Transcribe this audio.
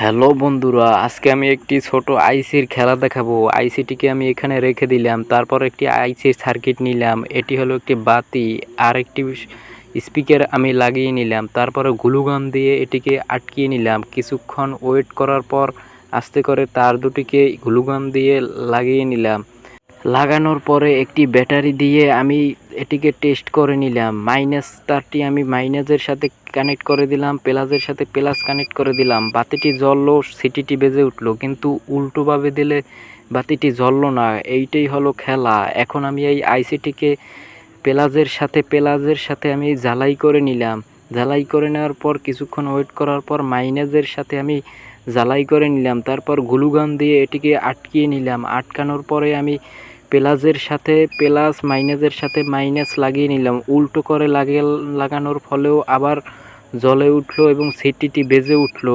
Hello বন্ধুরা, আজকে আমি একটি ছোট আইসির খেলা দেখাবো। আইসিটিকে আমি এখানে রেখে দিলাম, তারপর একটি আইসির সার্কিট নিলাম। এটি হলো একটি বাতি আর একটি স্পিকার আমি লাগিয়ে নিলাম। তারপরে গ্লুগান দিয়ে এটিকে আটকিয়ে নিলাম। কিছুক্ষণ ওয়েট করার পর আস্তে করে তার দুটিকে গ্লুগান দিয়ে লাগিয়ে নিলাম। লাগানোর পরে একটি ব্যাটারি দিয়ে আমি এটিকে টেস্ট করে নিলাম। মাইনাস তারটি আমি মাইনাসের সাথে কানেক্ট করে দিলাম প্লাসের সাথে প্লাস কানেক্ট করে দিলাম। বাতিটি জ্বললো সিটিটি বেজে উঠল। কিন্তু উল্টোভাবে দিলে বাতিটি জ্বললো না। এইটাই হলো খেলা। এখন আমি এই আইসিটিকে প্লাসের সাথে প্লাসের সাথে আমি জ্বালাই করে নিলাম। জ্বালাই করে নেওয়ার পর, কিছুক্ষণ ওয়েট করার পর মাইনাসের সাথে আমি জ্বালাই করে নিলাম। তারপর গ্লুগান দিয়ে এটিকে আটকিয়ে নিলাম। আটকানোর পরে আমি প্লাসের সাথে প্লাস মাইনাসের সাথে মাইনাস লাগিয়ে নিলাম। উল্টো করে লাগিয়ে লাগানোর ফলেও আবার জ্বলে উঠল এবং সিটিটি বেজে উঠল।